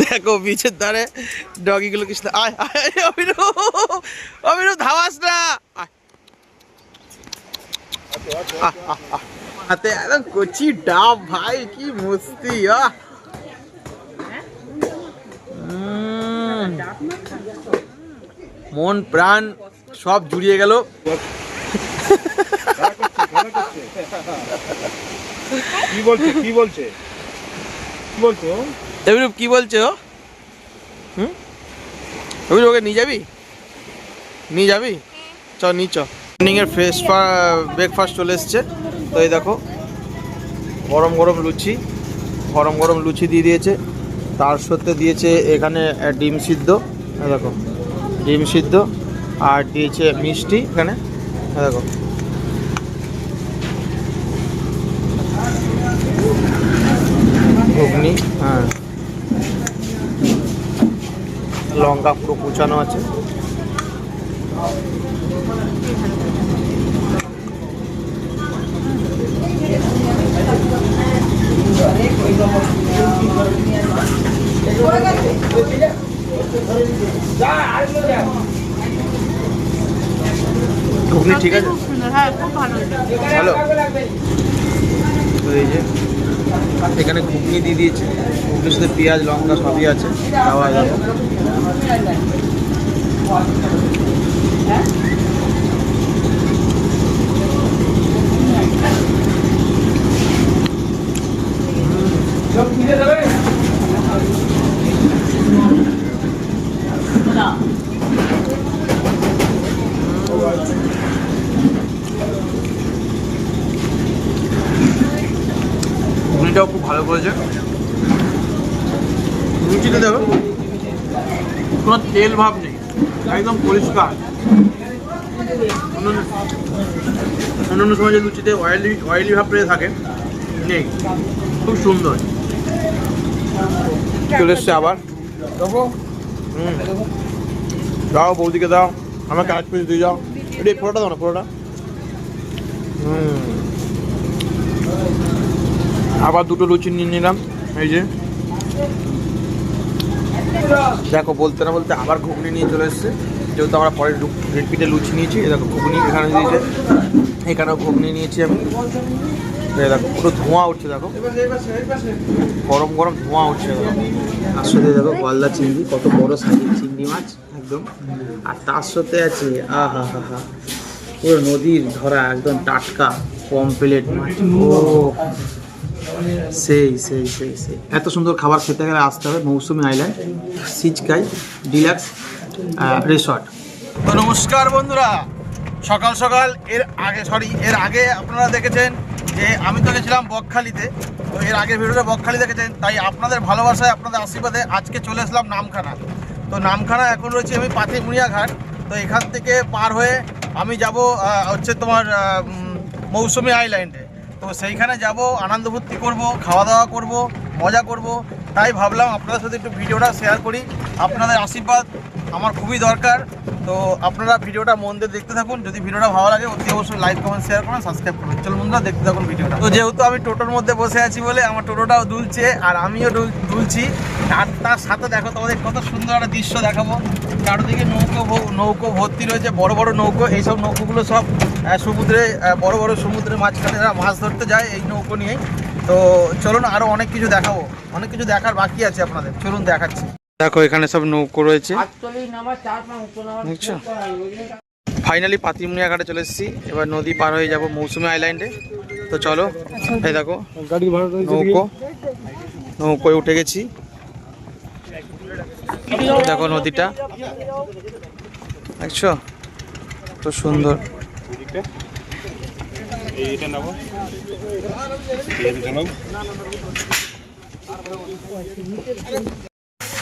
দেখো বিচের ধারে ডগিগুলো কৃষ্ণ আয় আয় অভিনব ধাওয়াস না। হাতে একদম কচি ডাব, ভাই, কি মস্তি, আহ। মন, প্রাণ সব জুড়িয়ে গেল। কি বলছে? কি বলছে? কি বলছো অভিরূপ কি বলছে ও? হুম? অভিরূপ ওকে নিয়ে যাবি? নিয়ে যাবি? চ নি চ। মর্নিংয়ের ফ্রেশ ব্রেকফাস্ট চলে এসছে। তো এই দেখো, গরম গরম লুচি, গরম গরম লুচি দিয়ে দিয়েছে। তার সাথে দিয়েছে এখানে ডিম সিদ্ধ দেখো। ডিম সিদ্ধ, আর দিয়েছে মিষ্টি এখানে দেখো ঘুগনি হ্যাঁ। লঙ্কা পুরো কুচানো আছে। ঘুগনি ঠিক আছে? হ্যাঁ ভালো। এই যে এখানে ঘুগনি দিয়ে দিয়েছে। ঘুগনির সাথে পেঁয়াজ লঙ্কা সবই আছে খাওয়া যাবে। ঘুগনিটাও খুব ভালো করেছে লুচিতে দেখো কোনো তেল ভাব নেই একদম পরিষ্কার। অন্যান্য অন্যান্য সময় যে লুচিতে অয়েলি অয়েলি ভাব পেয়ে থাকে নেই। খুব সুন্দর। চলে এসছে আবার। হুম। দাও বৌদিকে দাও আমাকে আট পিস দিয়ে যাও। এটা পুরোটা দাও না পুরোটা হুম। আবার দুটো লুচি নিয়ে নিলাম এই যে। দেখো বলতে না বলতে আবার ঘুগনি নিয়ে চলে এসছে। যেহেতু আমরা পরের রিপিটে লুচি নিয়েছি দেখো ঘুগনি এখানে দিয়েছে এখানেও ঘুগনি নিয়েছি আমি। দেখো পুরো ধোঁয়া উঠছে দেখো। গরম গরম ধোঁয়া উঠছে দেখো। তার সাথে দেখো গলদা চিংড়ি কত বড় সাইজের চিংড়ি মাছ একদম। আর তার সাথে আছে আহা হা হা পুরো নদীর ধরা একদম টাটকা পমপ্লেট মাছ। ও সেই সেই সেই সেই। এত সুন্দর খাবার খেতে গেলে আসতে হবে মৌসুমি আইল্যান্ড সিচকাই ডিলাক্স রিসর্ট। তো নমস্কার বন্ধুরা। সকাল সকাল এর আগে, সরি, এর আগে আপনারা দেখেছেন যে আমি তো গেছিলাম বকখালিতে। তো এর আগের ভিডিওটা বকখালি দেখেছেন, তাই আপনাদের ভালোবাসায়, আপনাদের আশীর্বাদে আজকে চলে আসলাম নামখানা। তো নামখানা এখন রয়েছে আমি পাথিমুড়িয়া ঘাট। তো এখান থেকে পার হয়ে আমি যাব হচ্ছে তোমার মৌসুমি আইল্যান্ডে। তো সেইখানে যাব, আনন্দ ভর্তি করব খাওয়া দাওয়া করব, মজা করব। তাই ভাবলাম আপনাদের সাথে একটু ভিডিওটা শেয়ার করি। আপনাদের আশীর্বাদ আমার খুবই দরকার। তো আপনারা ভিডিওটা মন দিয়ে দেখতে থাকুন। যদি ভিডিওটা ভালো লাগে, অতি অবশ্যই লাইক কমেন্ট শেয়ার করুন সাবস্ক্রাইব করুন। চল বন্ধুরা, দেখতে থাকুন ভিডিওটা। তো যেহেতু আমি টোটোর মধ্যে বসে আছি বলে আমার টোটোটাও দুলছে আর আমিও দুলছি, আর তার সাথে দেখো তোমাদের কত সুন্দর একটা দৃশ্য দেখাবো। চারদিকে নৌকো নৌকো ভর্তি রয়েছে, বড় বড় নৌকো। এইসব নৌকোগুলো সব সমুদ্রে বড় বড় সমুদ্রের মাঝখানে এরা মাছ ধরতে যায় এই নৌকো নিয়েই। তো চলুন আরও অনেক কিছু দেখাবো। অনেক কিছু দেখার বাকি আছে আপনাদের। চলুন দেখাচ্ছি। দেখো এখানে সব নৌকো রয়েছে। ফাইনালি পাতিমুনিয়া ঘাটে চলে এসেছি। এবার নদী পার হয়ে যাব মৌসুমি আইল্যান্ডে তো চলো এই দেখো গাড়ি নৌকো। নৌকোয় উঠে গেছি। দেখো নদীটা। দেখছ? তো সুন্দর।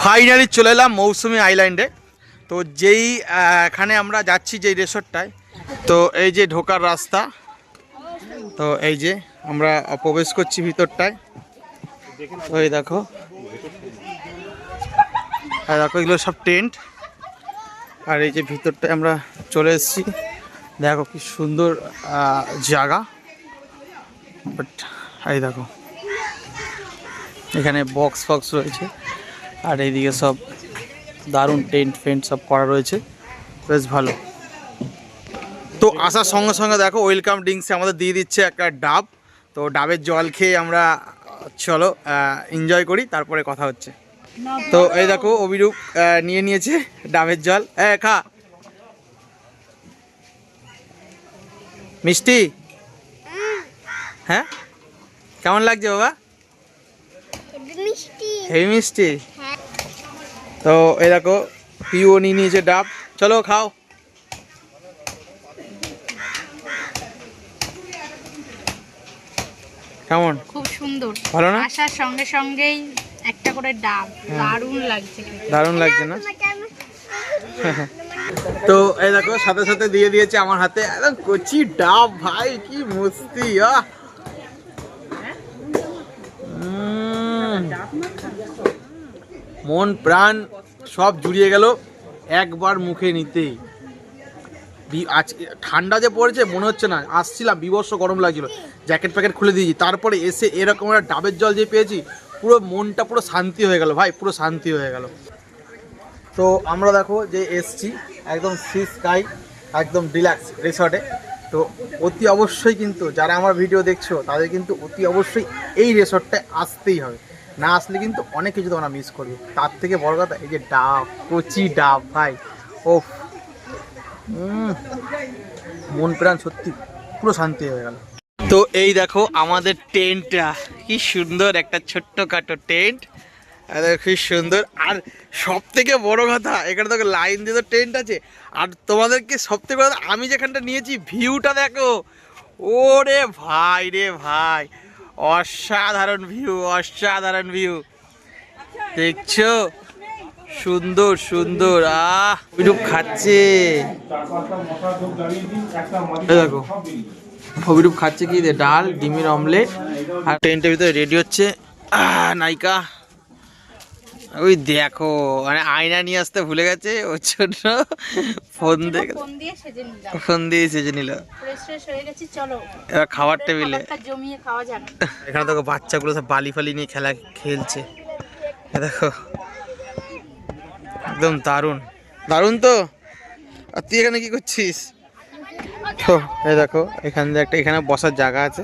ফাইনালি চলে এলাম মৌসুমি আইল্যান্ডে। তো যেই এখানে আমরা যাচ্ছি যেই রিসোর্টটায়, তো এই যে ঢোকার রাস্তা, তো এই যে আমরা প্রবেশ করছি ভিতরটায়। এই দেখো। আর দেখো, এগুলো সব টেন্ট। আর এই যে ভিতরটায় আমরা চলে এসেছি। দেখো কি সুন্দর জায়গা। বাট, এই দেখো। এখানে বক্স ফক্স রয়েছে। আর এইদিকে সব দারুণ টেন্ট ফেন্ট সব করা রয়েছে। বেশ ভালো। তো আসার সঙ্গে সঙ্গে দেখো ওয়েলকাম ড্রিঙ্কসে আমাদের দিয়ে দিচ্ছে একটা ডাব। তো ডাবের জল খেয়ে আমরা, চলো এনজয় করি, তারপরে কথা হচ্ছে। তো এই দেখো, অভিরূপ নিয়ে নিয়েছে ডাবের জল। এ, খা। মিষ্টি? হ্যাঁ? কেমন লাগছে বাবা? হেভি মিষ্টি হ্যাঁ। তো এই দেখো পিও নিয়ে নিয়েছে ডাব। চলো খাও। কেমন? খুব সুন্দর। ভালো না? আসার সঙ্গে সঙ্গেই একটা করে ডাব। দারুণ লাগছে দারুণ লাগছে না? তো এই দেখো সাথে সাথে দিয়ে দিয়েছে আমার হাতে। একদম কচি ডাব ভাই কি মস্তি আহ! মন, প্রাণ সব জুড়িয়ে গেল একবার মুখে নিতেই। বি- আজ ঠান্ডা যে পড়েছে মনে হচ্ছে না। আসছিলাম বিবর্ষ গরম লাগছিল। জ্যাকেট প্যাকেট খুলে দিয়েছি। তারপরে এসে এরকম একটা ডাবের জল যে পেয়েছি, পুরো মনটা পুরো শান্তি হয়ে গেল ভাই, পুরো শান্তি হয়ে গেল। তো আমরা দেখো যে এসছি একদম সি স্কাই একদম ডিলাক্স রিসর্টে তো অতি অবশ্যই কিন্তু যারা আমার ভিডিও দেখছ, তাদের কিন্তু অতি অবশ্যই এই রিসর্টটায় আসতেই হবে। না আসলে কিন্তু অনেক কিছু তোমরা মিস করবে। তার থেকে বড় কথা এই যে ডাব, কচি ডাব, ভাই ও মন প্রাণ সত্যি পুরো শান্তি হয়ে গেল। তো এই দেখো আমাদের টেন্টটা, কি সুন্দর একটা ছোট্টখাটো টেন্ট। খুব সুন্দর। আর সব থেকে বড় কথা, এখানে তো লাইন দিয়ে তো টেন্ট আছে। আর তোমাদেরকে সব থেকে আমি যেখানটা নিয়েছি, ভিউটা দেখো। ওরে ভাই রে ভাই অসাধারণ ভিউ অসাধারণ ভিউ দেখছ? সুন্দর সুন্দর। আহ বিরূপ খাচ্ছে। দেখো অভিরূপ খাচ্ছে কি? ডাল, ডিমের অমলেট আর ট্রেনটার ভিতরে রেডি হচ্ছে নায়িকা। ওই দেখো মানে আয়না নিয়ে আসতে ভুলে গেছে ওর জন্য ফোন দেখে ফোন দিয়ে সেজে ফোন দিয়ে সেজে নিল। এবার খাবার টেবিলে এখানে দেখো বাচ্চাগুলো সব বালি ফালি নিয়ে খেলা খেলছে। দেখো। একদম দারুণ। দারুণ তো? আর তুই এখানে কি করছিস? তো এই দেখো এখান দিয়ে একটা এখানে বসার জায়গা আছে।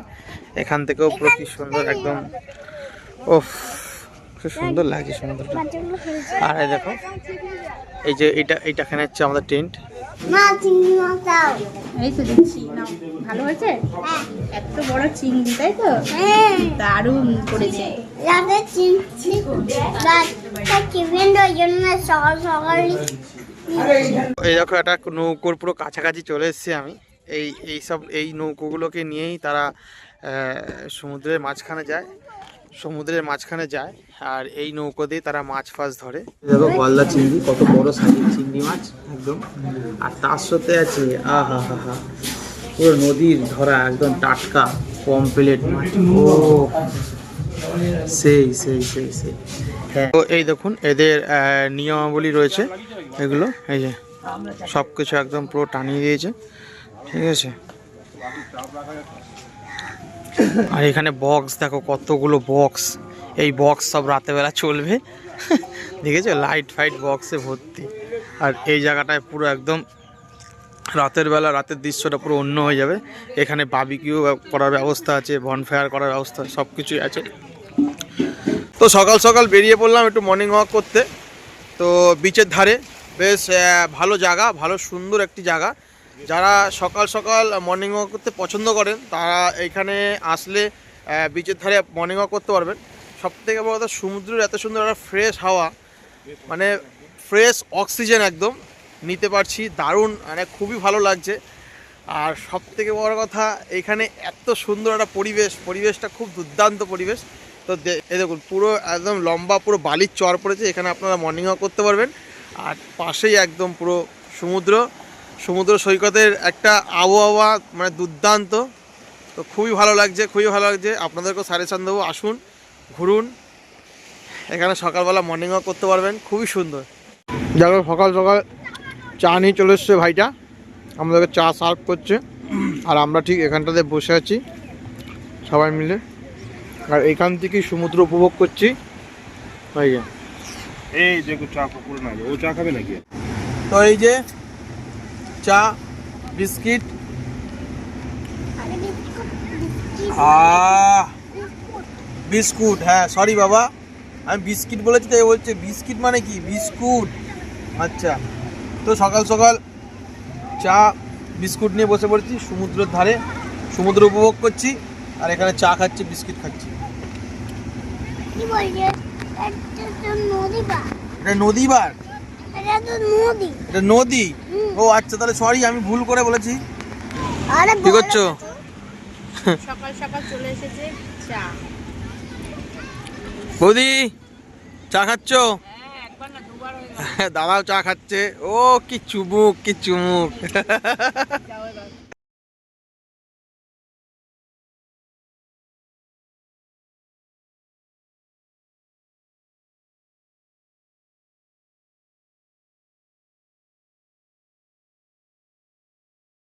এখান থেকেও পুরো কি সুন্দর একদম ওফ। খুব সুন্দর লাগছে সুন্দরটা। আর এই দেখো এই যে এটা এইটা এখানে হচ্ছে আমাদের টেন্ট। এই তো দিচ্ছি ভালো হয়েছে? এত বড় চিংড়ি তাই তো? হ্যাঁ। দারুণ করেছে। এই দেখো একটা নৌকোর পুরো কাছাকাছি চলে এসেছি আমি। এই এই সব এই নৌকোগুলোকে নিয়েই তারা সমুদ্রের মাঝখানে যায়। সমুদ্রের মাঝখানে যায় আর এই নৌকো দিয়ে তারা মাছ ফাছ ধরে। দেখো গলদা চিংড়ি কত বড় সাইজের চিংড়ি মাছ একদম। আর তার সাথে আছে আহা হা হা পুরো নদীর ধরা একদম টাটকা পমপ্লেট মাছ। ও সেই সেই সেই সেই। হ্যাঁ। তো এই দেখুন এদের নিয়মাবলী রয়েছে এগুলো এই যে সব কিছু একদম পুরো টানিয়ে দিয়েছে। ঠিক আছে? আর এখানে বক্স দেখো কতগুলো বক্স এই বক্স সব রাতেরবেলা চলবে। দেখেছ? লাইট ফাইট বক্সে ভর্তি। আর এই জায়গাটায় পুরো একদম রাতের বেলা, রাতের দৃশ্যটা পুরো অন্য হয়ে যাবে। এখানে বাবিকিউ করার ব্যবস্থা আছে বনফায়ার করার ব্যবস্থা সব কিছুই আছে। তো সকাল সকাল বেরিয়ে পড়লাম একটু মর্নিং ওয়াক করতে। তো বিচের ধারে। বেশ ভালো জায়গা, ভালো সুন্দর একটি জায়গা। যারা সকাল সকাল মর্নিং ওয়াক করতে পছন্দ করেন, তারা এখানে আসলে বিচের ধারে মর্নিং ওয়াক করতে পারবেন। সব থেকে বড় কথা, সমুদ্রের এত সুন্দর একটা ফ্রেশ হাওয়া মানে ফ্রেশ অক্সিজেন একদম নিতে পারছি, দারুণ মানে খুবই ভালো লাগছে। আর সব থেকে বড় কথা, এখানে এত সুন্দর একটা পরিবেশ, পরিবেশটা খুব দুর্দান্ত পরিবেশ। তো এই দেখুন, পুরো একদম লম্বা, পুরো বালির চর পড়েছে, এখানে আপনারা মর্নিং ওয়াক করতে পারবেন। আর পাশেই একদম পুরো সমুদ্র। সমুদ্র সৈকতের একটা আবহাওয়া মানে দুর্দান্ত। তো খুবই ভালো লাগছে খুবই ভালো লাগছে। আপনাদেরকেও সাজেশান দেবো আসুন ঘুরুন। এখানে সকালবেলা মর্নিং ওয়াক করতে পারবেন খুবই সুন্দর। দেখো সকাল সকাল চা নিয়ে চলে এসছে ভাইটা। আমাদেরকে চা সার্ভ করছে। আর আমরা ঠিক এখানটাতে বসে আছি সবাই মিলে। আর এখান থেকেই সমুদ্র উপভোগ করছি। এই যে চা করে না ও চা খাবে নাকি? তো এই যে চা বিস্কিট। বিস্কুট হ্যাঁ সরি বাবা। আমি বিস্কিট বলেছি তাই বলছে বিস্কিট মানে কি? বিস্কুট। আচ্ছা তো সকাল সকাল চা বিস্কুট নিয়ে বসে পড়েছি সমুদ্রের ধারে। সমুদ্র উপভোগ করছি আর এখানে চা খাচ্ছি বিস্কিট খাচ্ছি। এটা তো নদী বা এটা নদী বার? এটা তো নদী। এটা নদী? ও আচ্ছা তাহলে সরি আমি ভুল করে বলেছি। আরে কি করছ? সকাল সকাল চলে এসেছে চা। বৌদি চা খাচ্ছ? হ্যাঁ দাদাও চা খাচ্ছে। ও কি চুমুক কি চুমুক।